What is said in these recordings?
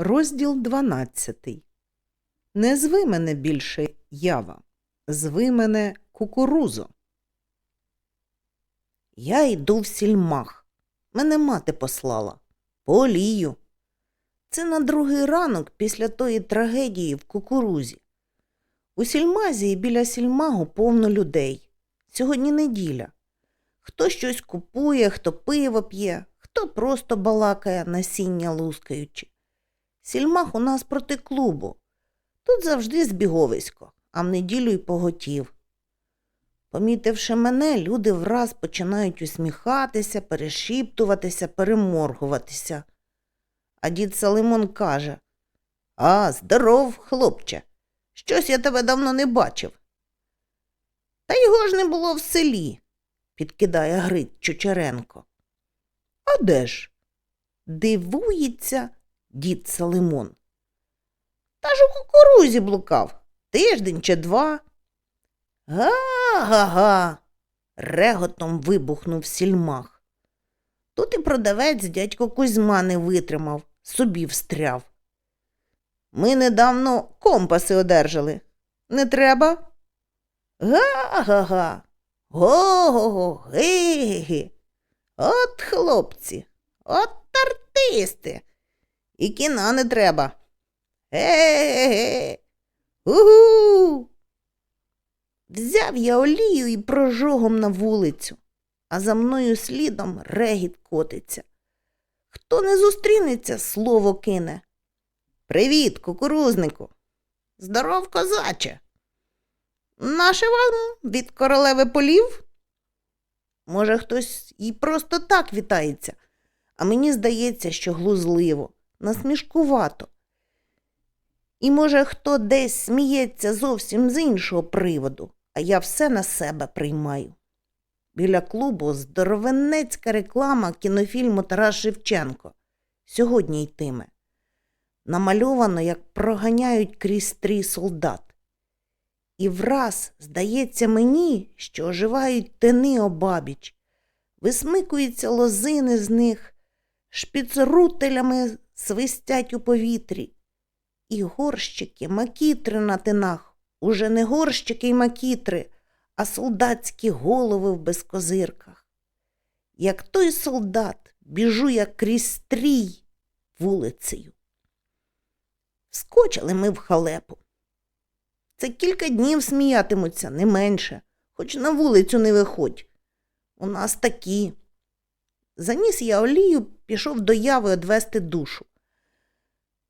Розділ 12. Не зви мене більше ява, зви мене кукурузо. Я йду в сільмах. Мене мати послала. По олію. Це на другий ранок після тої трагедії в кукурузі. У сільмазі і біля сільмагу повно людей. Сьогодні неділя. Хто щось купує, хто пиво п'є, хто просто балакає насіння лускаючи. Сільмах у нас проти клубу. Тут завжди збіговисько, а в неділю й поготів. Помітивши мене, люди враз починають усміхатися, перешіптуватися, переморгуватися. А дід Салимон каже А, здоров, хлопче. Щось я тебе давно не бачив. Та його ж не було в селі, підкидає Грить Чучеренко. А де ж? Дивується дід Салимон. Та ж у кукурузі блукав тиждень чи два. Га-га-га. реготом вибухнув сільмах. Тут і продавець дядько Кузьма не витримав, собі встряв. Ми недавно компаси одержали. Не треба? Га-га-га. Го-го-го, ги-ги-ги. От хлопці, от артисти. І кіна не треба. Ге-ге-ге. Угу. Взяв я олію і прожогом на вулицю, а за мною слідом регіт котиться. Хто не зустрінеться, слово кине. Привіт, кукурузнику. Здоров, козаче. Наше вам від королеви полів? Може, хтось і просто так вітається, а мені здається, що глузливо, насмішкувато. І, може, хто десь сміється зовсім з іншого приводу, а я все на себе приймаю. Біля клубу здоровенецька реклама кінофільму Тарас Шевченко. Сьогодні йтиме. Намальовано, як проганяють крізь стрій солдат. І враз здається мені, що оживають тини обабіч, висмикуються лозини з них, шпіцрутелями свистять у повітрі. І горщики, макітри на тинах, уже не горщики й макітри, а солдатські голови в безкозирках. Як той солдат біжу я крізь стрій вулицею. Скочили ми в халепу. Це кілька днів сміятимуться, не менше, хоч на вулицю не виходь. У нас такі. Заніс я олію, пішов до яви одвести душу.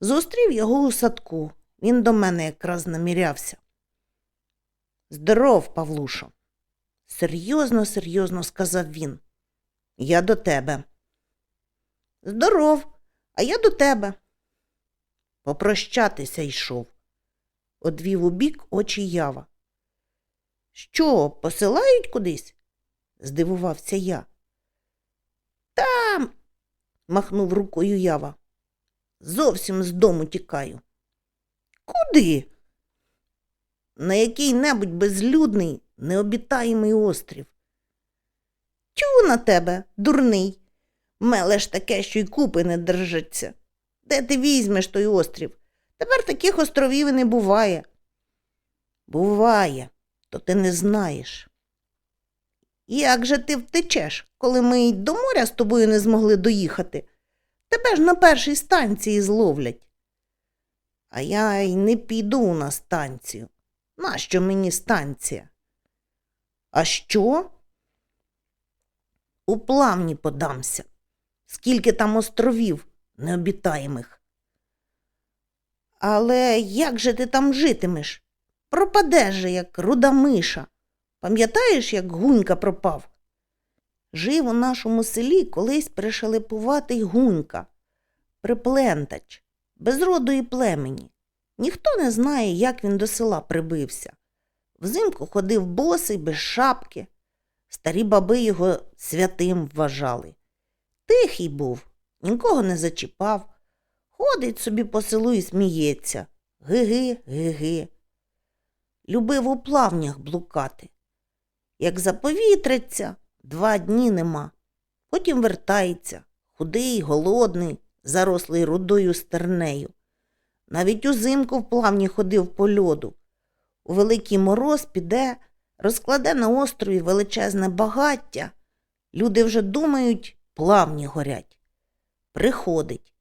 Зустрів його у садку. Він до мене якраз намірявся. Здоров, Павлушо. Серйозно, серйозно сказав він. Я до тебе. Здоров, а я до тебе. Попрощатися йшов. Одвів у бік очі ява. Що, посилають кудись? здивувався я. Там, махнув рукою ява. Зовсім з дому тікаю. Куди? На який-небудь безлюдний, необітаємий острів. Тю на тебе, дурний. Мелеш таке, що й купи не держаться. Де ти візьмеш той острів? Тепер таких островів і не буває. Буває, то ти не знаєш. Як же ти втечеш, коли ми й до моря з тобою не змогли доїхати? Тебе ж на першій станції зловлять. А я й не піду на станцію. Нащо мені станція? А що? У плавні подамся. Скільки там островів необітаємих. Але як же ти там житимеш? Пропадеш же, як руда миша. Пам'ятаєш, як гунька пропав? Жив у нашому селі колись пришелепуватий гунька, приплентач, без роду і племені. Ніхто не знає, як він до села прибився. Взимку ходив босий, без шапки. Старі баби його святим вважали. Тихий був, нікого не зачіпав. Ходить собі по селу і сміється. Ги-ги, ги-ги. Любив у плавнях блукати. Як заповітриться, два дні нема. Потім вертається, худий, голодний, зарослий рудою стернею. Навіть узимку в плавні ходив по льоду. У великий мороз піде, розкладе на острові величезне багаття. Люди вже думають, плавні горять. Приходить.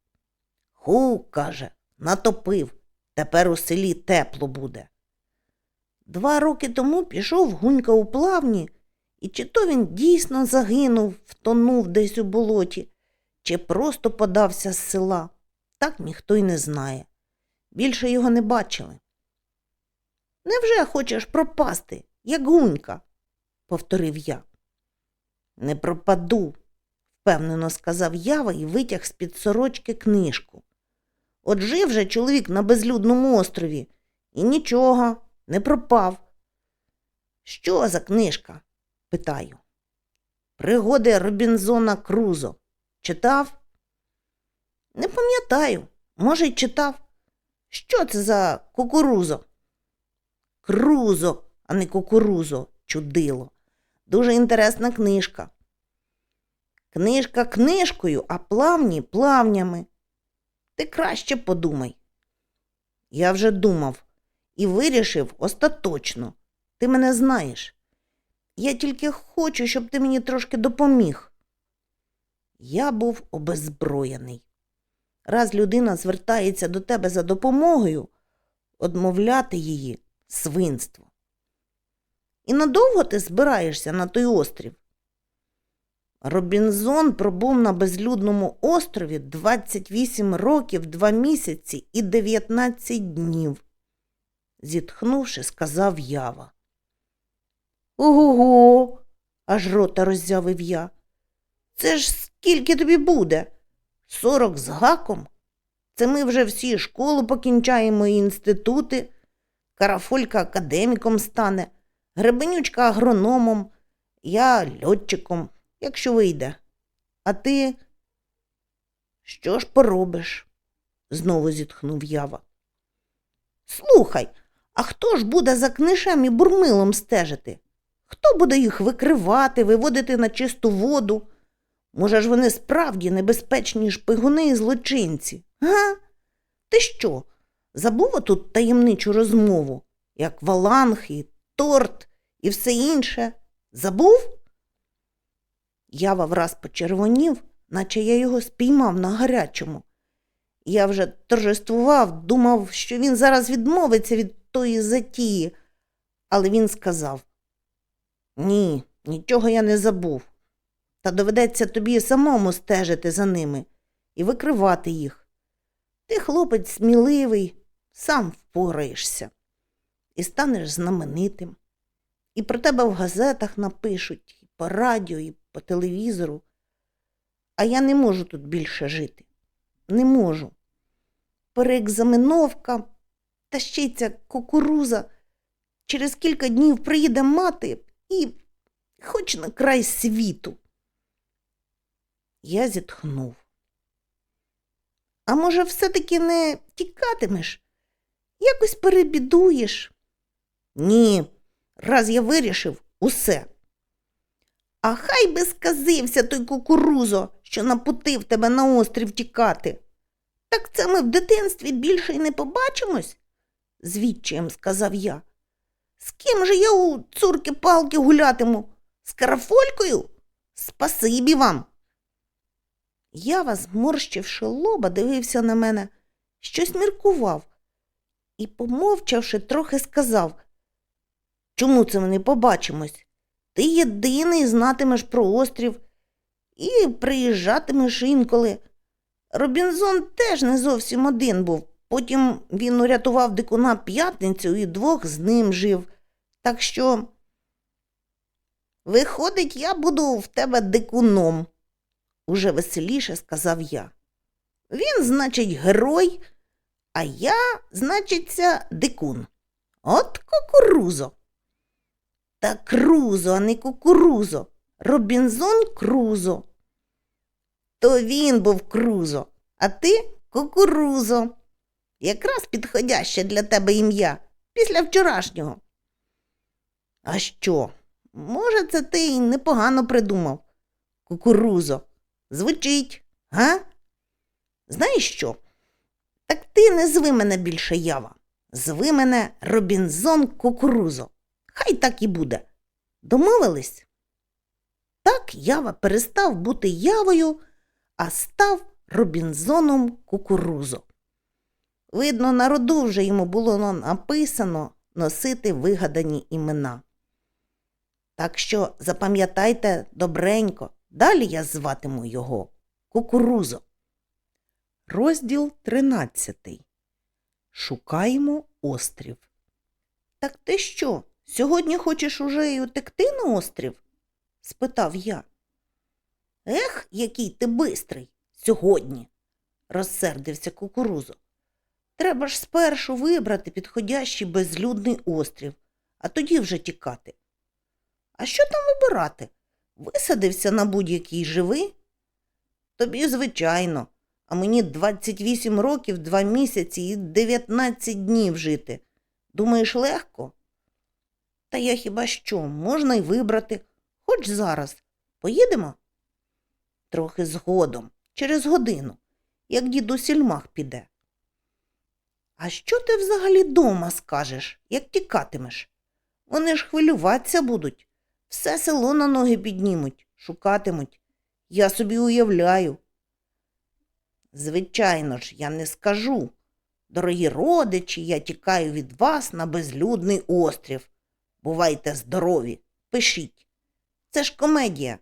Ху, каже, натопив. Тепер у селі тепло буде. Два роки тому пішов гунька у плавні, і чи то він дійсно загинув, втонув десь у болоті, чи просто подався з села, так ніхто й не знає. Більше його не бачили. Невже хочеш пропасти, як гунька? повторив я. Не пропаду, впевнено сказав Ява і витяг з-під сорочки книжку. От жив же чоловік на безлюдному острові і нічого, не пропав. Що за книжка? питаю. Пригоди Робінзона Крузо. Читав? Не пам'ятаю, може, й читав. Що це за кукурузо? Крузо, а не кукурузо, чудило. Дуже інтересна книжка. Книжка книжкою, а плавні плавнями. Ти краще подумай. Я вже думав і вирішив остаточно. Ти мене знаєш. Я тільки хочу, щоб ти мені трошки допоміг. Я був обезброєний. Раз людина звертається до тебе за допомогою, одмовляти її свинство. І надовго ти збираєшся на той острів? Робінзон пробув на безлюдному острові 28 років, 2 місяці і 19 днів, зітхнувши, сказав Ява. Ого, аж рота роззявив я. Це ж скільки тобі буде? Сорок з гаком? Це ми вже всі школу покінчаємо і інститути. Карафолька академіком стане, гребенючка агрономом, я льотчиком, якщо вийде. А ти що ж поробиш? знову зітхнув Ява. Слухай, а хто ж буде за книжем і бурмилом стежити? Хто буде їх викривати, виводити на чисту воду? Може ж вони справді небезпечні шпигуни і злочинці? Га? Ти що? Забув тут таємничу розмову, як валанг і торт і все інше? Забув? Ява враз почервонів, наче я його спіймав на гарячому. Я вже торжествував, думав, що він зараз відмовиться від тої затії, але він сказав Ні, нічого я не забув. Та доведеться тобі самому стежити за ними і викривати їх. Ти, хлопець, сміливий, сам впораєшся і станеш знаменитим. І про тебе в газетах напишуть, і по радіо, і по телевізору. А я не можу тут більше жити. Не можу. Переекзаменовка, та ще й ця кукуруза. Через кілька днів приїде мати і хоч на край світу. Я зітхнув. А може, все-таки не тікатимеш? Якось перебідуєш? Ні, раз я вирішив усе. А хай би сказився той кукурузо, що напутив тебе на острів тікати. Так це ми в дитинстві більше й не побачимось, звідчаєм сказав я. З ким же я у цурки палки гулятиму? З карафолькою? Спасибі вам. Я, зморщивши лоба, дивився на мене, щось міркував і, помовчавши, трохи сказав Чому це ми не побачимось? Ти єдиний знатимеш про острів і приїжджатимеш інколи. Робінзон теж не зовсім один був. Потім він урятував дикуна п'ятницю і двох з ним жив. Так що, виходить, я буду в тебе дикуном, уже веселіше сказав я. Він, значить, герой, а я, значиться, дикун. От кукурузо. Та крузо, а не кукурузо. Робінзон Крузо. То він був крузо, а ти кукурузо. Якраз підходяще для тебе ім'я після вчорашнього. А що? Може, це ти й непогано придумав. Кукурузо. Звучить, га? Знаєш що? Так ти не зви мене більше ява. Зви мене Робінзон Кукурузо. Хай так і буде. Домовились? Так ява перестав бути явою, а став Робінзоном Кукурузо. Видно, на роду вже йому було написано носити вигадані імена. Так що запам'ятайте добренько, далі я зватиму його Кукурузо. Розділ 13. Шукаємо острів. Так ти що, сьогодні хочеш уже й утекти на острів? спитав я. Ех, який ти бистрий сьогодні, розсердився кукурузо. Треба ж спершу вибрати підходящий безлюдний острів, а тоді вже тікати. А що там вибирати? Висадився на будь-який живий? Тобі, звичайно, а мені 28 років, 2 місяці і 19 днів жити. Думаєш, легко? Та я хіба що, можна й вибрати, хоч зараз. Поїдемо? Трохи згодом, через годину, як діду сільмах піде. А що ти взагалі дома скажеш, як тікатимеш? Вони ж хвилюватися будуть, все село на ноги піднімуть, шукатимуть. Я собі уявляю. Звичайно ж, я не скажу. Дорогі родичі, я тікаю від вас на безлюдний острів. Бувайте здорові, пишіть. Це ж комедія.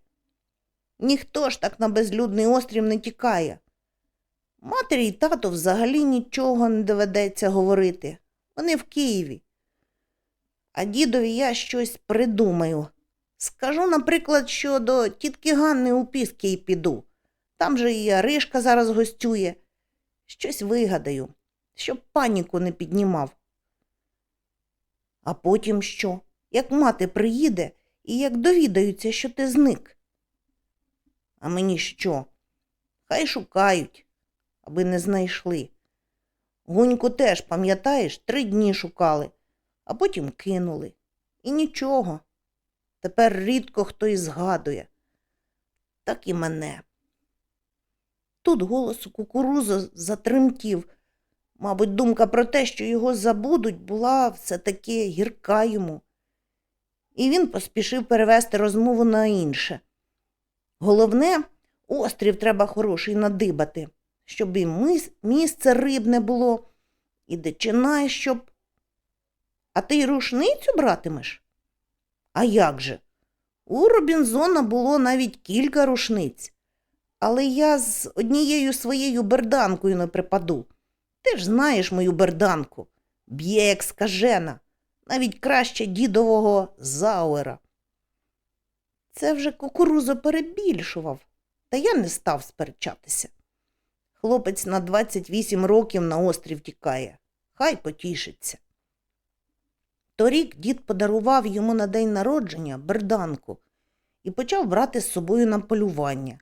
Ніхто ж так на безлюдний острів не тікає. Матері й тату взагалі нічого не доведеться говорити. Вони в Києві. А дідові я щось придумаю. Скажу, наприклад, що до тітки Ганни у Піски піду. Там же і Яришка зараз гостює. Щось вигадаю, щоб паніку не піднімав. А потім що? Як мати приїде і як довідаються, що ти зник? А мені що? Хай шукають, аби не знайшли. Гуньку теж, пам'ятаєш, три дні шукали, а потім кинули. І нічого. Тепер рідко хто і згадує. Так і мене. Тут голос у кукурузо затремтів. Мабуть, думка про те, що його забудуть, була все-таки гірка йому. І він поспішив перевести розмову на інше. Головне, острів треба хороший надибати, щоб і місце рибне було, і дичина, щоб. А ти й рушницю братимеш? А як же? У Робінзона було навіть кілька рушниць. Але я з однією своєю берданкою не припаду. Ти ж знаєш мою берданку. Б'є, як скажена, навіть краще дідового зауера. Це вже кукурузо перебільшував, та я не став сперечатися. Хлопець на 28 років на острів тікає, хай потішиться. Торік дід подарував йому на день народження берданку і почав брати з собою на полювання.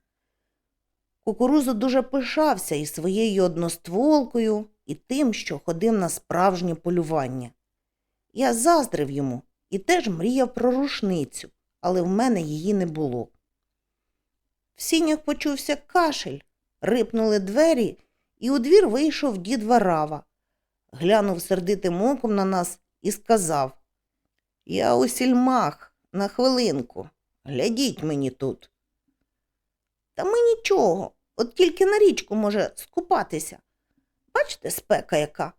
Кукурузо дуже пишався і своєю одностволкою, і тим, що ходив на справжнє полювання. Я заздрив йому і теж мріяв про рушницю, але в мене її не було. В сінях почувся кашель, рипнули двері, і у двір вийшов дід Варава. Глянув сердитим оком на нас і сказав Я у сільмах на хвилинку. Глядіть мені тут. Та ми нічого, от тільки на річку може скупатися. Бачите, спека яка?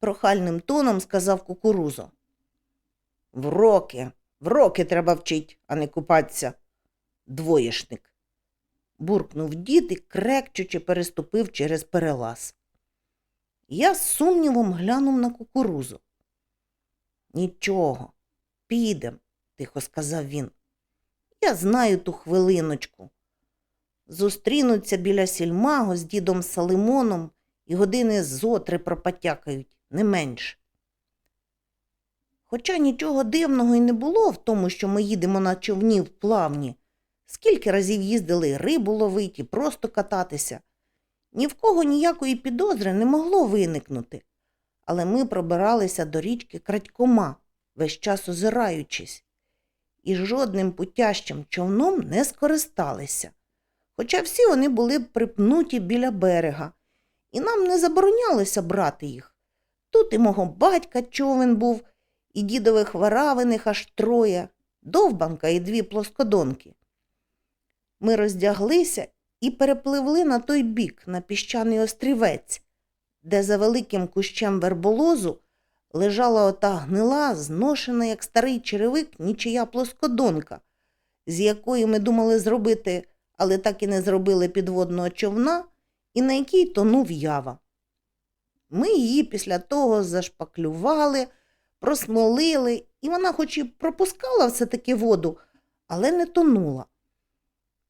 прохальним тоном сказав кукурузо. Вроки, вроки треба вчить, а не купатися. Двоєшник. Буркнув дід і крекчучи переступив через перелаз. Я з сумнівом глянув на кукурузу. Нічого, підем, тихо сказав він. Я знаю ту хвилиночку. Зустрінуться біля сільмаго з дідом Салимоном і години зотри пропотякають, не менш. Хоча нічого дивного й не було в тому, що ми їдемо на човні в плавні, скільки разів їздили рибу ловити, просто кататися. Ні в кого ніякої підозри не могло виникнути, але ми пробиралися до річки крадькома, весь час озираючись, і жодним путящим човном не скористалися. Хоча всі вони були припнуті біля берега, і нам не заборонялося брати їх. Тут і мого батька човен був, і дідових варавиних аж троє, довбанка і дві плоскодонки. Ми роздяглися і перепливли на той бік, на піщаний острівець, де за великим кущем верболозу лежала ота гнила, зношена, як старий черевик, нічия плоскодонка, з якої ми думали зробити, але так і не зробили підводного човна, і на якій тонув ява. Ми її після того зашпаклювали, просмолили, і вона хоч і пропускала все-таки воду, але не тонула.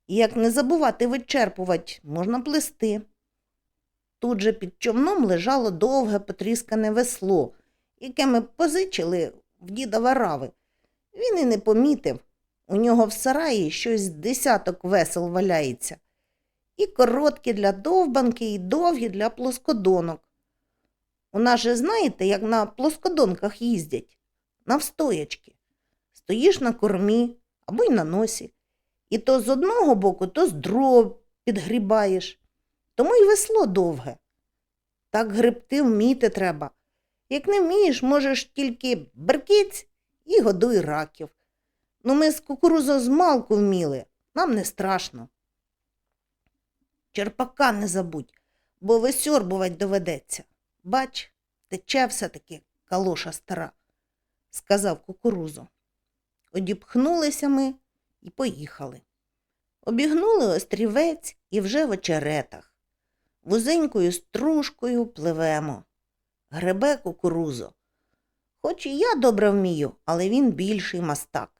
І як не забувати вичерпувати, можна плести. Тут же під човном лежало довге потріскане весло, яке ми позичили в діда Варави. Він і не помітив. У нього в сараї щось десяток весел валяється. І короткі для довбанки, і довгі для плоскодонок. У нас же знаєте, як на плоскодонках їздять, навстоячки. Стоїш на кормі або й на носі. І то з одного боку, то з другого підгрібаєш. Тому й весло довге. Так гребти вміти треба. Як не вмієш, можеш тільки беркиць і годуй раків. Ну, ми з кукурузо з малку вміли, нам не страшно. Черпака не забудь, бо висьорбувать доведеться. Бач, тече все-таки калоша стара, сказав кукурузо. Одіпхнулися ми і поїхали. Обігнули острівець і вже в очеретах. Вузенькою стружкою пливемо. Гребе кукурузо. Хоч і я добре вмію, але він більший мастак.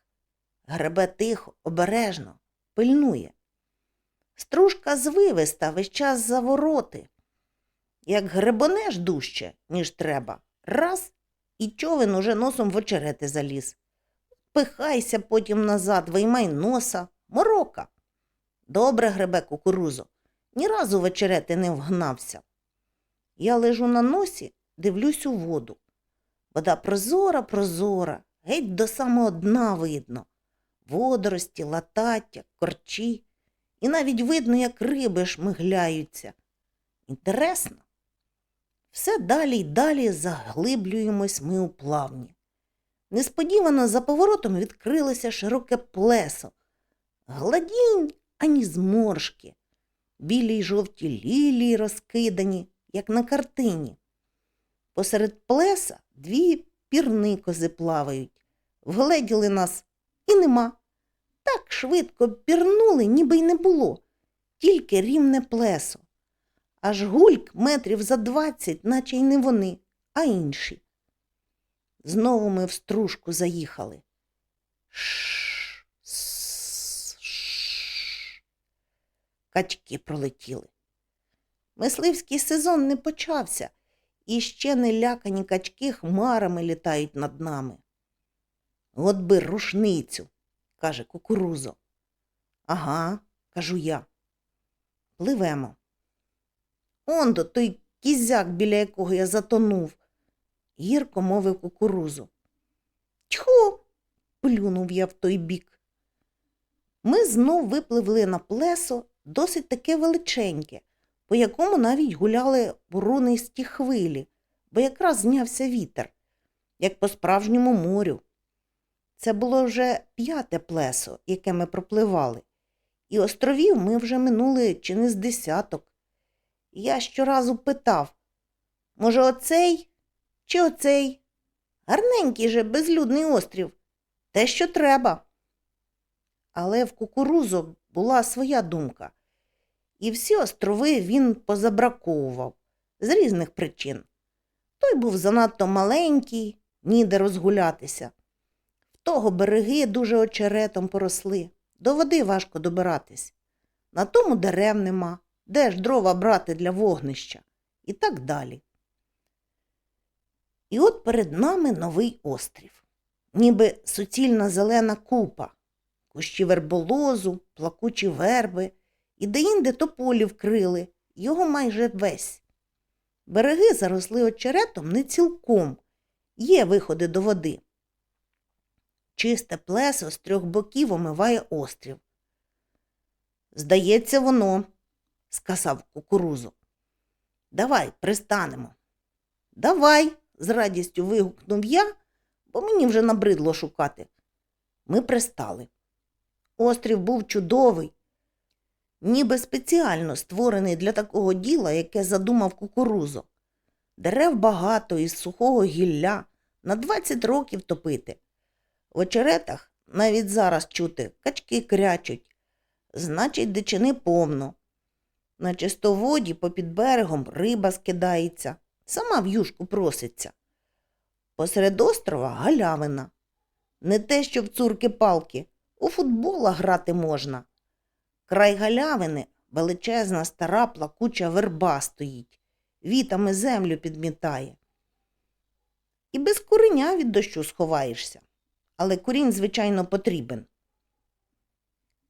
Гребе тихо, обережно, пильнує. Стружка звивиста весь час за вороти. Як гребонеш дужче, ніж треба, раз і човен уже носом в очерети заліз. Пихайся потім назад, виймай носа, морока. Добре гребе кукурузо, ні разу в очерети не вгнався. Я лежу на носі, дивлюсь у воду. Вода прозора, прозора, геть до самого дна видно. Водорості, латаття, корчі. І навіть видно, як риби шмигляються. Інтересно. Все далі й далі заглиблюємось ми у плавні. Несподівано за поворотом відкрилося широке плесо. Гладінь ані зморшки. Білі й жовті лілії розкидані, як на картині. Посеред плеса дві пірни кози плавають. Вгледіли нас і нема. Так швидко пірнули, ніби й не було, тільки рівне плесо. Аж гульк метрів за двадцять, наче й не вони, а інші. Знову ми в стружку заїхали. Шш, шш. Качки пролетіли. Мисливський сезон не почався, і ще не лякані качки хмарами літають над нами. От би рушницю, каже кукурузо. Ага, кажу я. Пливемо. Он до той кізяк, біля якого я затонув, гірко мовив кукурузу. Тьху. плюнув я в той бік. Ми знов випливли на плесо досить таке величеньке, по якому навіть гуляли бурунисті хвилі, бо якраз знявся вітер, як по справжньому морю. Це було вже п'яте плесо, яке ми пропливали, і островів ми вже минули чи не з десяток. Я щоразу питав, може, оцей чи оцей? Гарненький же безлюдний острів, те, що треба. Але в кукурузу була своя думка, і всі острови він позабраковував з різних причин. Той був занадто маленький, ніде розгулятися. В того береги дуже очеретом поросли, до води важко добиратись. На тому дерев нема, де ж дрова брати для вогнища, і так далі. І от перед нами новий острів, ніби суцільна зелена купа, кущі верболозу, плакучі верби, і деінде тополі вкрили, його майже весь. Береги заросли очеретом не цілком, є виходи до води. Чисте плесо з трьох боків омиває острів. Здається, воно, сказав кукурузу. Давай, пристанемо. Давай, з радістю вигукнув я, бо мені вже набридло шукати. Ми пристали. Острів був чудовий, ніби спеціально створений для такого діла, яке задумав кукурузо. Дерев багато із сухого гілля на 20 років топити. В очеретах навіть зараз чути качки крячуть, значить, дичини повно. На чистоводі попід берегом риба скидається, сама в юшку проситься. Посеред острова галявина. Не те, що в цурки-палки, у футбола грати можна. Край галявини величезна стара плакуча верба стоїть, вітами землю підмітає. І без куреня від дощу сховаєшся, але курінь, звичайно, потрібен.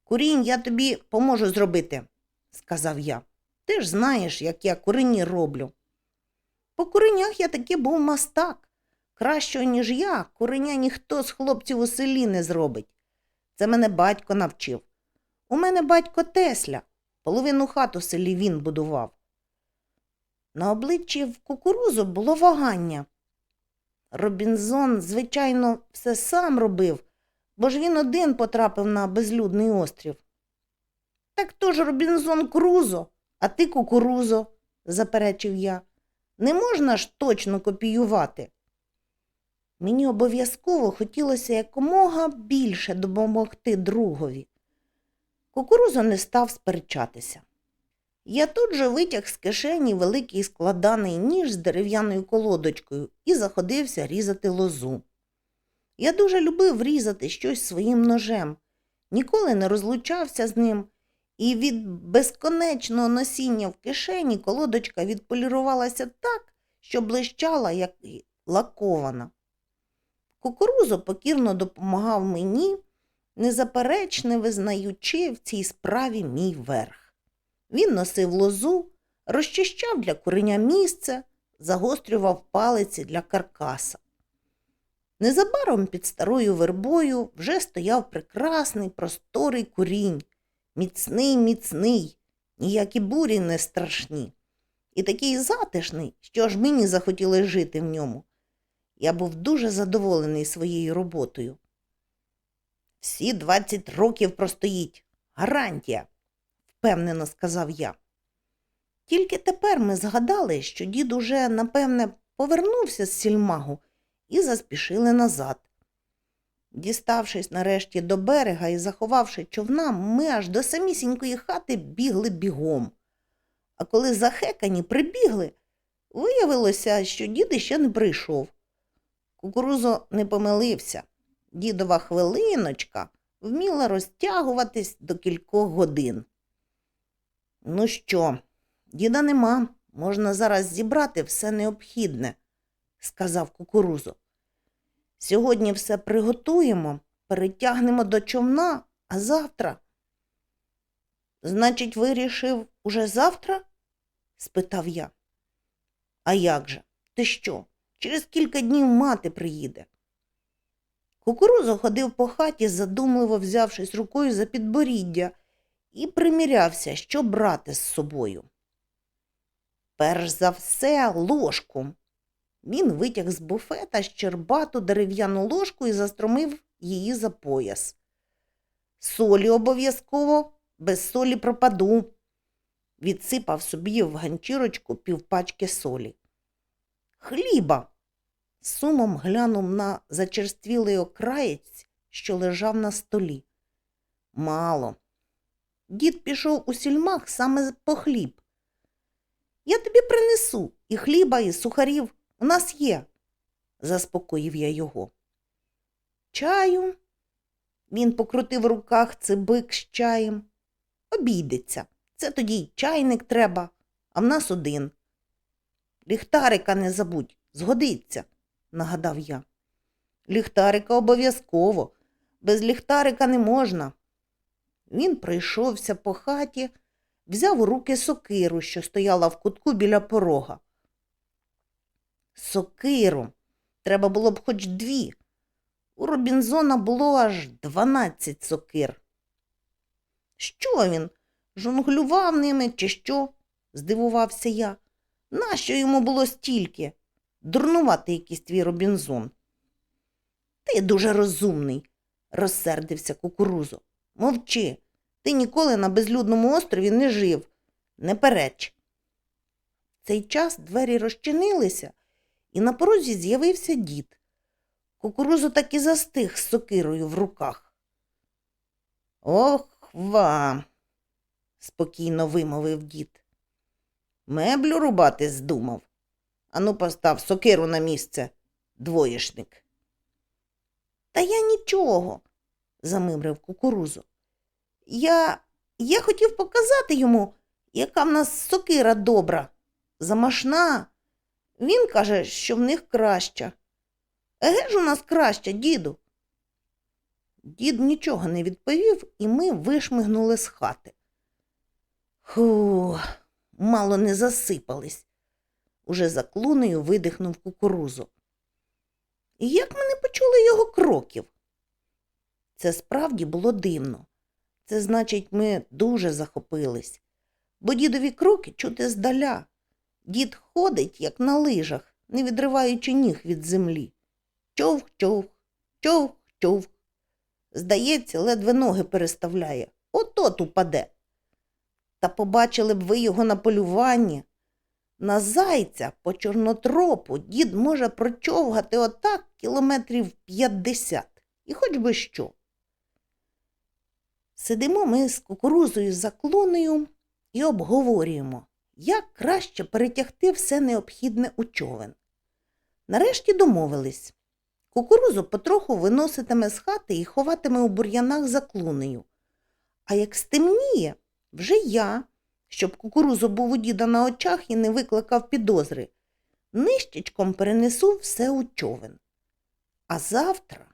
Курінь я тобі поможу зробити, сказав я. Ти ж знаєш, як я курені роблю. По куренях я таки був мастак. Кращого, ніж я, куреня ніхто з хлопців у селі не зробить. Це мене батько навчив. У мене батько Тесля. Половину хат у селі він будував. На обличчі в кукурузу було вагання. Робінзон, звичайно, все сам робив, бо ж він один потрапив на безлюдний острів. Так то ж Робінзон Крузо, а ти кукурузо, заперечив я. Не можна ж точно копіювати. Мені обов'язково хотілося якомога більше допомогти другові. Кукурузо не став сперечатися. Я тут же витяг з кишені великий складаний ніж з дерев'яною колодочкою і заходився різати лозу. Я дуже любив різати щось своїм ножем, ніколи не розлучався з ним, і від безконечного носіння в кишені колодочка відполірувалася так, що блищала, як лакована. Кукурузо покірно допомагав мені, незаперечне визнаючи в цій справі мій верх. Він носив лозу, розчищав для куреня місце, загострював палиці для каркаса. Незабаром під старою вербою вже стояв прекрасний просторий курінь, міцний, міцний, ніякі бурі не страшні, і такий затишний, що аж мені захотілося жити в ньому. Я був дуже задоволений своєю роботою. Всі двадцять років простоїть. Гарантія, впевнено сказав я. Тільки тепер ми згадали, що дід уже, напевне, повернувся з сільмагу і заспішили назад. Діставшись нарешті до берега і заховавши човна, ми аж до самісінької хати бігли бігом. А коли захекані прибігли, виявилося, що дід іще не прийшов. Кукурузо не помилився. Дідова хвилиночка вміла розтягуватись до кількох годин. Ну що, діда нема, можна зараз зібрати все необхідне, сказав кукурузо. Сьогодні все приготуємо, перетягнемо до човна, а завтра. Значить, вирішив уже завтра? спитав я. А як же? Ти що? Через кілька днів мати приїде. Кукурузо ходив по хаті, задумливо взявшись рукою за підборіддя, і примірявся, що брати з собою. Перш за все, ложку. Він витяг з буфета щербату дерев'яну ложку і застромив її за пояс. Солі обов'язково, без солі пропаду. Відсипав собі в ганчірочку півпачки солі. Хліба. Сумом глянув на зачерствілий окраєць, що лежав на столі. Мало. Дід пішов у сільмах саме по хліб. Я тобі принесу і хліба, і сухарів. У нас є, заспокоїв я його. Чаю. Він покрутив в руках цибик з чаєм. Обійдеться. Це тоді й чайник треба, а в нас один. Ліхтарика не забудь, згодиться, нагадав я. Ліхтарика обов'язково, без ліхтарика не можна. Він пройшовся по хаті, взяв у руки сокиру, що стояла в кутку біля порога. Сокиру. Треба було б хоч дві. У Робінзона було аж дванадцять сокир. Що він? Жонглював ними, чи що? здивувався я. Нащо йому було стільки? Дурнувати якийсь твій Робінзон. Ти дуже розумний, розсердився кукурузо. Мовчи, ти ніколи на безлюдному острові не жив. Не переч. В цей час двері розчинилися, і на порозі з'явився дід. Кукурузо так і застиг з сокирою в руках. Ох вам, спокійно вимовив дід. Меблю рубати здумав. Ану, постав сокиру на місце, двоєшник. Та я нічого, замимрив кукурузо. Я, я хотів показати йому, яка в нас сокира добра, замашна. Він каже, що в них краща. Еге ж у нас краща, діду. Дід нічого не відповів, і ми вишмигнули з хати. Ху, мало не засипались. Уже за клунею видихнув кукурузу. І як ми не почули його кроків? Це справді було дивно. Це значить, ми дуже захопились, бо дідові кроки чути здаля. Дід ходить, як на лижах, не відриваючи ніг від землі. Човх, човх, човх, човх. Здається, ледве ноги переставляє. От-от упаде. Та побачили б ви його на полюванні. На зайця по чорнотропу дід може прочовгати отак кілометрів п'ятдесят. І хоч би що. Сидимо ми з кукурузою за клунею і обговорюємо, як краще перетягти все необхідне у човен. Нарешті домовились. Кукурузу потроху виноситиме з хати і ховатиме у бур'янах за клунею. А як стемніє, вже я, щоб кукурузу був у діда на очах і не викликав підозри, нищечком перенесу все у човен. А завтра